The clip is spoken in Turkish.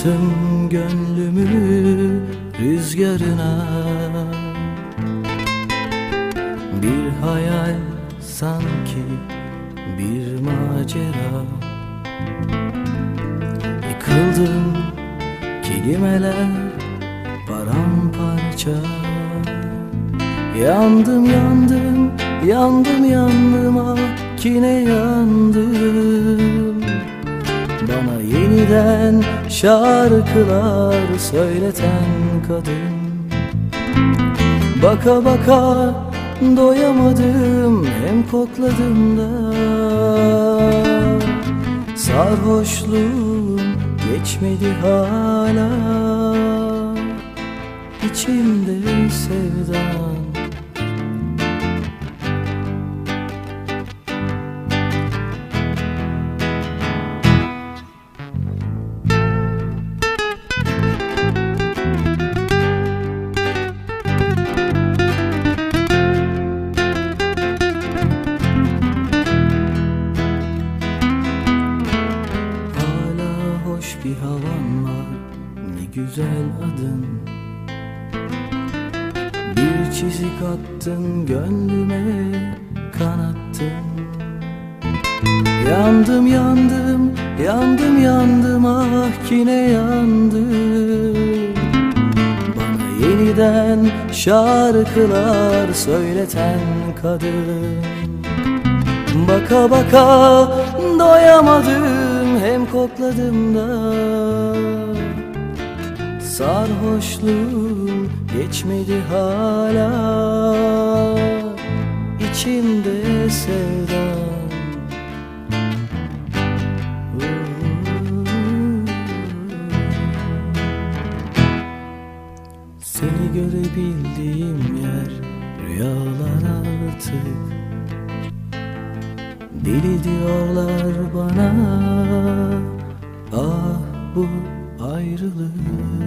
Açtım gönlümü rüzgarına. Bir hayal sanki bir macera. Yıkıldım kelimeler paramparça. Yandım yandım yandım yandım ah kine yandım. Bana yeniden şarkılar söyleten kadın. Baka baka doyamadım hem kokladım da. Sarhoşluğum geçmedi hala. İçimde havan var Ne güzel adın. Bir çizik attın gönlüme kanattın. Yandım yandım yandım yandım ah yine yandım. Bana yeniden şarkılar söyleten kadın. Baka baka doyamadım hem kokladım da Sarhoşluğum geçmedi hala. İçimde sevdam Seni görebildiğim yer rüyalar artık. Deli diyorlar bana to lose.